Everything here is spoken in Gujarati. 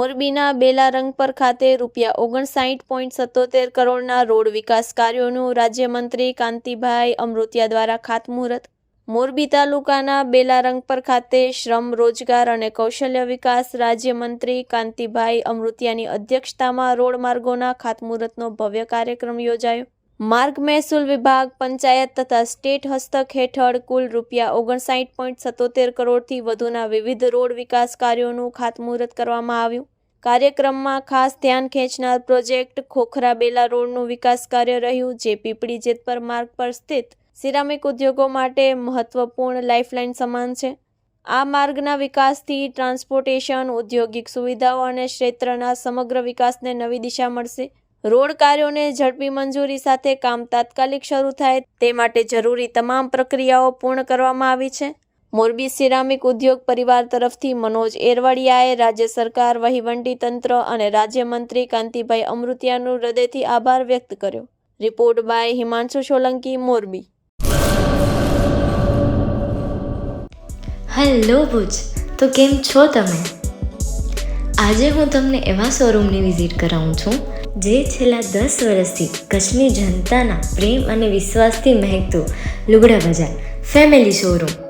મોરબીના બેલારંગપર ખાતે રૂપિયા ઓગણસાઠ પોઈન્ટ સત્તોતેર કરોડના રોડ વિકાસ કાર્યોનું રાજ્યમંત્રી કાંતિભાઈ અમૃતિયા દ્વારા ખાતમુહૂર્ત. મોરબી તાલુકાના બેલારંગપર ખાતે શ્રમ, રોજગાર અને કૌશલ્ય વિકાસ રાજ્યમંત્રી કાંતિભાઈ અમૃતિયાની અધ્યક્ષતામાં રોડ માર્ગોના ખાતમુહૂર્તનો ભવ્ય કાર્યક્રમ યોજાયો. માર્ગ મહેસૂલ વિભાગ પંચાયત તથા સ્ટેટ હસ્તક હેઠળ કુલ રૂપિયા ઓગણસાઠ પોઈન્ટ સત્તોતેર કરોડથી વધુના વિવિધ રોડ વિકાસ કાર્યોનું ખાતમુહૂર્ત કરવામાં આવ્યું. કાર્યક્રમમાં ખાસ ધ્યાન ખેંચનાર પ્રોજેક્ટ ખોખરા બેલા રોડનું વિકાસ કાર્ય રહ્યું, જે પીપળી જેતપર માર્ગ પર સ્થિત સિરામિક ઉદ્યોગો માટે મહત્વપૂર્ણ લાઇફલાઇન સમાન છે. આ માર્ગના વિકાસથી ટ્રાન્સપોર્ટેશન, ઔદ્યોગિક સુવિધાઓ અને ક્ષેત્રના સમગ્ર વિકાસને નવી દિશા મળશે. રોડ કાર્યોને ઝડપી મંજૂરી સાથે કામ તાત્કાલિક શરૂ થાય તે માટે જરૂરી તમામ પ્રક્રિયાઓ પૂર્ણ કરવામાં આવી છે. મોરબી સિરામિક ઉદ્યોગ પરિવાર તરફથી મનોજ એરવાડિયાએ રાજ્ય સરકાર, વહીવટી તંત્ર અને રાજ્યમંત્રી કાંતિભાઈ અમૃતિયાનું હૃદયથી આભાર વ્યક્ત કર્યો. Report by Himanshu Solanki, Morbi. Hello Bhuj, તો કેમ છો તમે? આજે હું તમને એવા શોરૂમની વિઝિટ કરાવું છું, જે છેલ્લા દસ વર્ષથી કચ્છની જનતાના પ્રેમ અને વિશ્વાસથી મહેકતું લુગડા બજાર, ફેમિલી શોરૂમ.